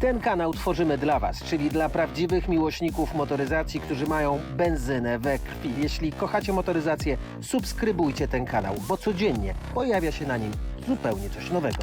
Ten kanał tworzymy dla Was, czyli dla prawdziwych miłośników motoryzacji, którzy mają benzynę we krwi. Jeśli kochacie motoryzację, subskrybujcie ten kanał, bo codziennie pojawia się na nim zupełnie coś nowego.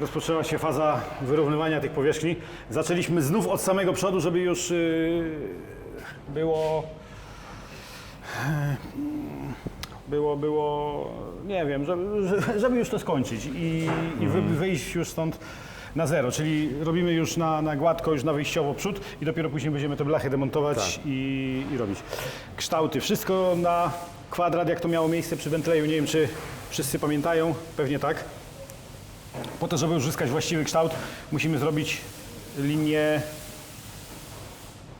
rozpoczęła się faza wyrównywania tych powierzchni. Zaczęliśmy znów od samego przodu, żeby już yy, było było, było, nie wiem, żeby, żeby- już to skończyć i, i wy, wyjść już stąd na zero, czyli robimy już na, na gładko, już na wyjściowo przód i dopiero później będziemy te blachy demontować i, i robić. Kształty, wszystko na kwadrat, jak to miało miejsce przy Bentleyu, nie wiem czy wszyscy pamiętają, pewnie tak. Po to, żeby uzyskać właściwy kształt, musimy zrobić linię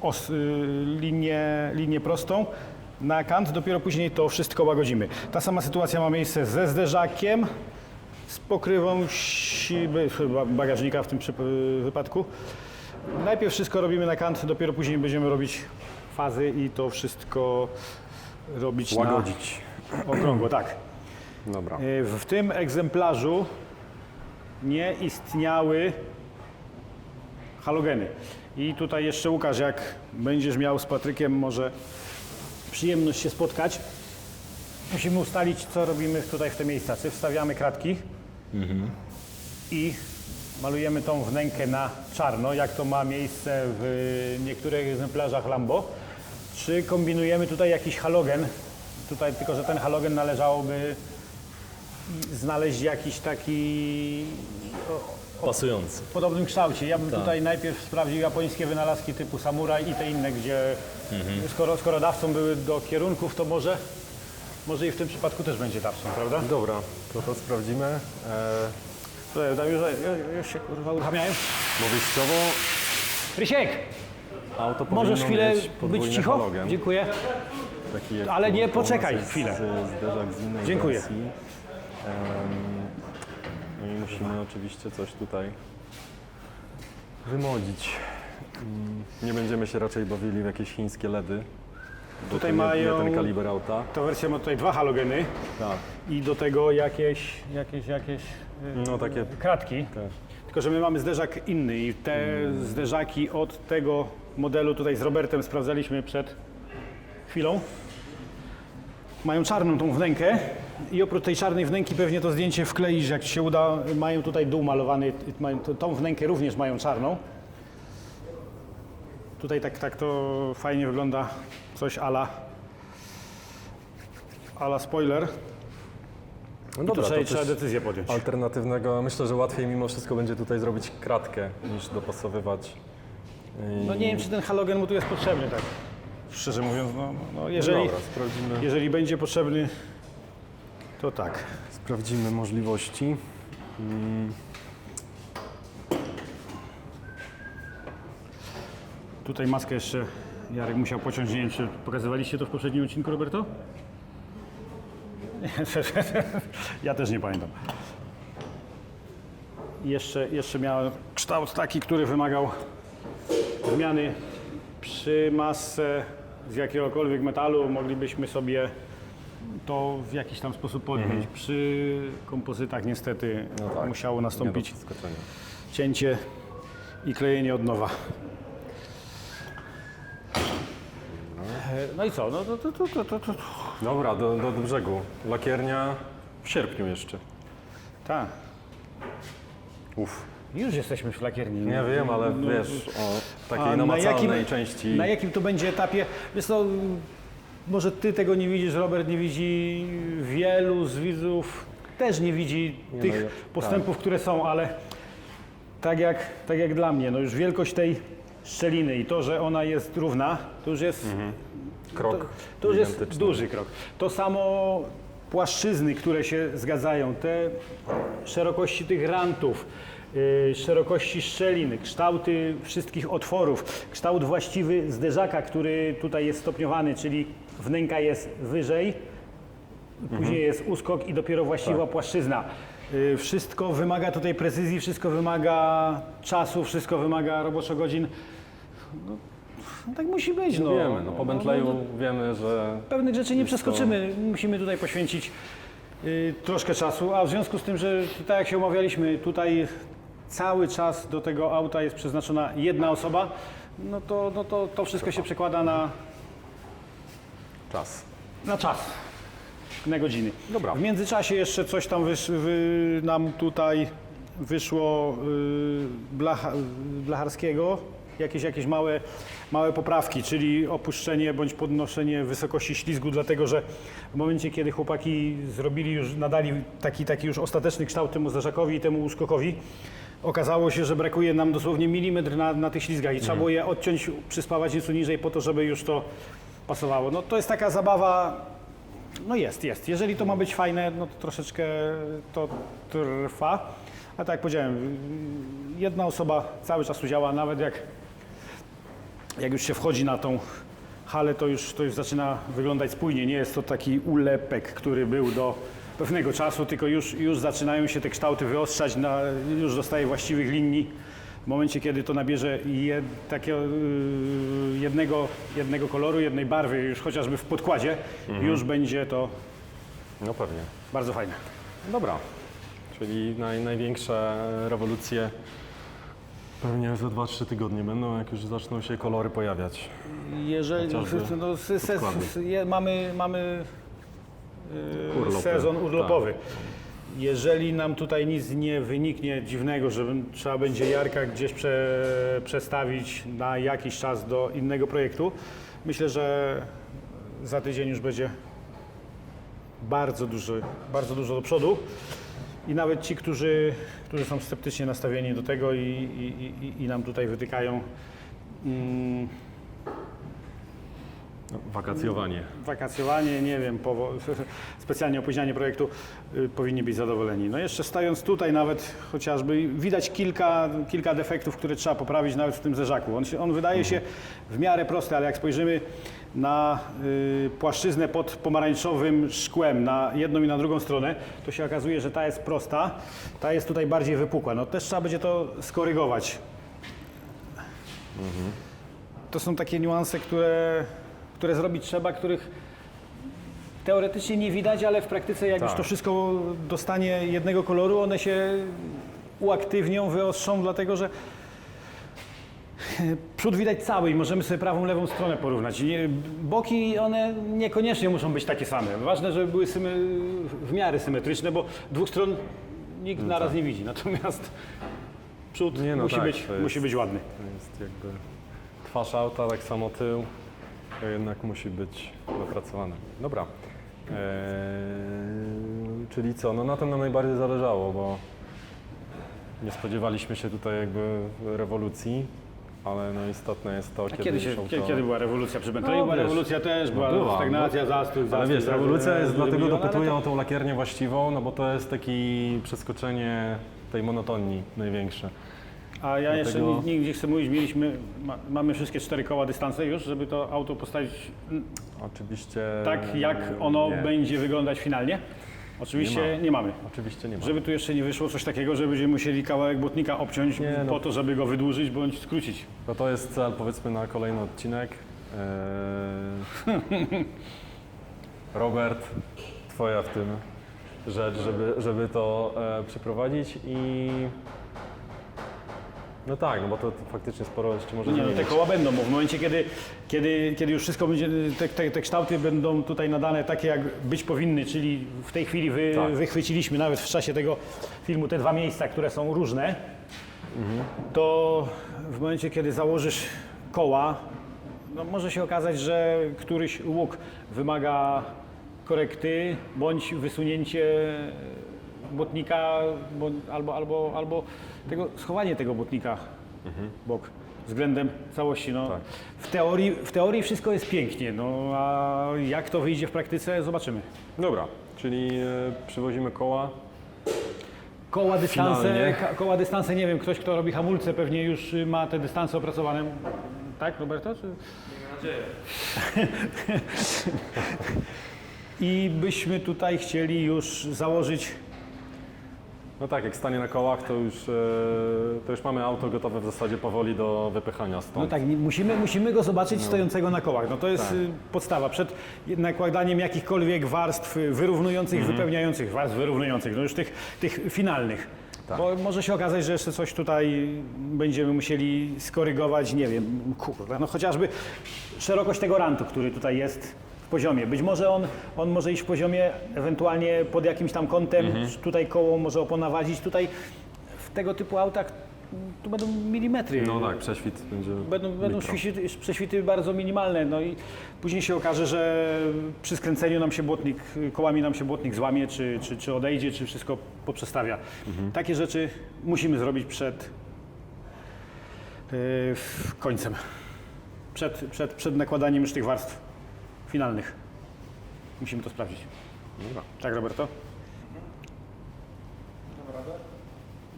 os, y, linię, linię prostą na kant, dopiero później to wszystko łagodzimy. Ta sama sytuacja ma miejsce ze zderzakiem, z pokrywą siby, bagażnika w tym przyp- wypadku. Najpierw wszystko robimy na kant, dopiero później będziemy robić fazy i to wszystko robić Łagodzić. na okrągło. Tak. Dobra. Y, W tym egzemplarzu nie istniały halogeny. I tutaj jeszcze Łukasz, jak będziesz miał z Patrykiem może przyjemność się spotkać, musimy ustalić, co robimy tutaj w te miejsca. Czy wstawiamy kratki i malujemy tą wnękę na czarno, jak to ma miejsce w niektórych egzemplarzach Lambo, czy kombinujemy tutaj jakiś halogen, tutaj tylko, że ten halogen należałoby znaleźć jakiś taki Pasujący. w podobnym kształcie. Ja bym tutaj najpierw sprawdził japońskie wynalazki typu samuraj i te inne, gdzie skoro, skoro dawcą były do kierunków, to może, może i w tym przypadku też będzie dawcą, prawda? Dobra, to to sprawdzimy. E, Słuchaj, tam już, już, się kurwa uruchamiają. bo wyjściowo Rysiek, auto możesz chwilę mieć podwójny być cicho? halogen. Dziękuję. Taki jak Ale tu- nie, tu u nas poczekaj jest chwilę. z- Zderzak z innej Dziękuję. wersji. No i musimy oczywiście coś tutaj wymodzić. Mm, Nie będziemy się raczej bawili w jakieś chińskie LEDy. bo Tutaj to nie, mają- nie ten kaliber auta. Ta wersja ma tutaj dwa halogeny Tak. i do tego jakieś, jakieś, jakieś yy, No takie kratki. Tak. Tylko, że my mamy zderzak inny i te zderzaki od tego modelu tutaj z Robertem sprawdzaliśmy przed chwilą. Mają czarną tą wnękę i oprócz tej czarnej wnęki pewnie to zdjęcie wkleisz, jak ci się uda. Mają tutaj dół malowany, mają, tą wnękę również mają czarną. Tutaj tak, tak to fajnie wygląda, coś ala, ala spoiler. No dobra, trzeba, trzeba decyzję podjąć. alternatywnego. Myślę, że łatwiej mimo wszystko będzie tutaj zrobić kratkę niż dopasowywać. I- No nie wiem, czy ten halogen mu tu jest potrzebny, tak szczerze mówiąc. No, no, jeżeli, Dobra, sprawdzimy. jeżeli będzie potrzebny, to tak. Sprawdzimy możliwości. Mm, Tutaj maskę jeszcze Jarek musiał pociąć. Nie wiem, czy pokazywaliście to w poprzednim odcinku, Roberto? Ja też nie pamiętam. Jeszcze, jeszcze miał kształt taki, który wymagał zmiany przy masce z jakiegokolwiek metalu. Moglibyśmy sobie to w jakiś tam sposób podnieść. Przy kompozytach niestety no tak, musiało nastąpić przeskoczenia. cięcie i klejenie od nowa. No i co? No to, to, to, to, to. Dobra, do, do, do brzegu. Lakiernia w sierpniu jeszcze. Tak. Uff. Już jesteśmy w lakierni. Nie wiem, ale No, wiesz, o a takiej na namacalnej jakim- części. Na jakim to będzie etapie? Wiesz co, może ty tego nie widzisz, Robert nie widzi, wielu z widzów też nie widzi Nie, tych no ja- postępów, które są, ale tak jak, tak jak dla mnie, no już wielkość tej szczeliny i to, że ona jest równa, to już jest Krok To, to już jest gigantyczny. duży krok. To samo płaszczyzny, które się zgadzają, te szerokości tych rantów, szerokości szczelin, kształty wszystkich otworów, kształt właściwy zderzaka, który tutaj jest stopniowany, czyli wnęka jest wyżej, później jest uskok i dopiero właściwa płaszczyzna. Y, Wszystko wymaga tutaj precyzji, wszystko wymaga czasu, wszystko wymaga roboczo godzin. No, no tak musi być. No. Wiemy, no po Bentleyu wiemy, że Pewnych rzeczy nie Jest to- przeskoczymy. Musimy tutaj poświęcić y, troszkę czasu, a w związku z tym, że tak jak się umawialiśmy, tutaj cały czas do tego auta jest przeznaczona jedna osoba, no to, no to, to wszystko się przekłada na, czas. na czas, na godziny. Dobra. W międzyczasie jeszcze coś tam wysz, wy, nam tutaj wyszło y, blacha, blacharskiego, jakieś, jakieś małe, małe poprawki, czyli opuszczenie bądź podnoszenie wysokości ślizgu, dlatego że w momencie, kiedy chłopaki zrobili już, nadali taki, taki już ostateczny kształt temu zderzakowi i temu uskokowi, okazało się, że brakuje nam dosłownie milimetr na, na tych ślizgach i trzeba było je odciąć, przyspawać nieco niżej po to, żeby już to pasowało. No to jest taka zabawa no jest, jest. Jeżeli to ma być fajne, no to troszeczkę to trwa. A tak jak powiedziałem, jedna osoba cały czas tu działa, nawet jak, jak już się wchodzi na tą halę, to już, to już zaczyna wyglądać spójnie. Nie jest to taki ulepek, który był do pewnego czasu, tylko już, już zaczynają się te kształty wyostrzać, na, już dostaje właściwych linii. W momencie, kiedy to nabierze je, takiego yy, jednego, jednego koloru, jednej barwy, już chociażby w podkładzie, już będzie to No pewnie. bardzo fajne. Dobra. Czyli naj, największe rewolucje pewnie za 2-3 tygodnie będą, jak już zaczną się kolory pojawiać. Jeżeli no, je, mamy, mamy Urlopy. sezon urlopowy. Jeżeli nam tutaj nic nie wyniknie dziwnego, że trzeba będzie Jarka gdzieś prze, przestawić na jakiś czas do innego projektu, myślę, że za tydzień już będzie bardzo duży, bardzo dużo do przodu. I nawet ci, którzy, którzy są sceptycznie nastawieni do tego i, i, i, i nam tutaj wytykają mm, wakacjowanie. wakacjowanie, nie wiem, specjalnie opóźnianie projektu, y, powinni być zadowoleni. No jeszcze stając tutaj nawet chociażby widać kilka, kilka defektów, które trzeba poprawić nawet w tym zderzaku. On, się, on wydaje się w miarę prosty, ale jak spojrzymy na y, płaszczyznę pod pomarańczowym szkłem na jedną i na drugą stronę, to się okazuje, że ta jest prosta, ta jest tutaj bardziej wypukła. No też trzeba będzie to skorygować. To są takie niuanse, które, które zrobić trzeba, których teoretycznie nie widać, ale w praktyce jak już Tak. to wszystko dostanie jednego koloru, one się uaktywnią, wyostrzą, dlatego że przód widać cały i możemy sobie prawą, lewą stronę porównać. Boki, one niekoniecznie muszą być takie same. Ważne, żeby były symy, w miarę symetryczne, bo dwóch stron nikt naraz nie widzi. Natomiast przód no musi, tak, być, jest- musi być ładny. To jest jakby twarz auta, tak samo tył, to jednak musi być dopracowane. Dobra. Eee, czyli co, no na tym nam najbardziej zależało, bo nie spodziewaliśmy się tutaj jakby rewolucji, ale no istotne jest to, A kiedy, kiedy, się, kiedy, to... kiedy była rewolucja przy? No, była wiesz, rewolucja też, była, była, stagnacja, no. zastój, zastój. Ale wiesz, rewolucja jest dlatego ale dopytują to- o tą lakiernię właściwą, no bo to jest taki przeskoczenie tej monotonii największe. A ja jeszcze Dlatego- nie, nie chcę mówić, mieliśmy, ma, mamy wszystkie cztery koła dystanse już, żeby to auto postawić Oczywiście... tak, jak ono nie. będzie wyglądać finalnie. Oczywiście Nie nie, ma. mamy. Oczywiście nie ma. Żeby tu jeszcze nie wyszło coś takiego, że będziemy musieli kawałek błotnika obciąć Nie, no. po to, żeby go wydłużyć bądź skrócić. No to jest cel powiedzmy na kolejny odcinek. Eee, Robert, twoja w tym rzecz, żeby, żeby to e, przeprowadzić i no tak, no bo to, faktycznie sporo jeszcze może Nie, no, te zmienić. koła będą, bo w momencie, kiedy, kiedy, kiedy już wszystko będzie, te, te, te kształty będą tutaj nadane takie, jak być powinny, czyli w tej chwili wy, Tak. wychwyciliśmy nawet w czasie tego filmu te dwa miejsca, które są różne, to w momencie, kiedy założysz koła, no może się okazać, że któryś łuk wymaga korekty, bądź wysunięcie błotnika, bo, albo, albo, albo tego, schowanie tego błotnika w bok. względem całości. No, Tak. w, teorii, w teorii wszystko jest pięknie, no a jak to wyjdzie w praktyce, zobaczymy. Dobra, czyli e, przywozimy koła. Koła dystanse, koła dystanse, nie wiem, ktoś kto robi hamulce pewnie już y, ma te dystanse opracowane. Tak, Roberto? Czy... I byśmy tutaj chcieli już założyć No tak, jak stanie na kołach, to już, e, to już mamy auto gotowe w zasadzie powoli do wypychania stąd. No tak, nie- musimy, musimy go zobaczyć stojącego na kołach. No to jest Tak. y, podstawa. Przed nakładaniem jakichkolwiek warstw y, wyrównujących, Mhm. wypełniających, warstw wyrównujących, no już tych, tych finalnych. Tak. Bo może się okazać, że jeszcze coś tutaj będziemy musieli skorygować, nie wiem, kurde, no chociażby szerokość tego rantu, który tutaj jest poziomie. Być może on, on może iść w poziomie, ewentualnie pod jakimś tam kątem, tutaj koło może opona wadzić, tutaj w tego typu autach tu będą milimetry. No tak, prześwit będzie Będą, będą świty, prześwity bardzo minimalne, no i później się okaże, że przy skręceniu nam się błotnik, kołami nam się błotnik złamie, czy, czy, czy odejdzie, czy wszystko poprzestawia. Takie rzeczy musimy zrobić przed yy, końcem, przed, przed, przed nakładaniem już tych warstw finalnych. Musimy to sprawdzić. Dobra. Tak, Roberto?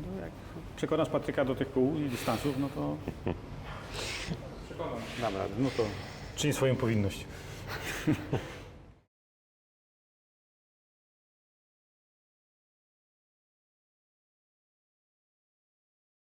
No jak przekonasz Patryka do tych kół i dystansów, no to... Przekonam. Dobra, no to czyń swoją powinność.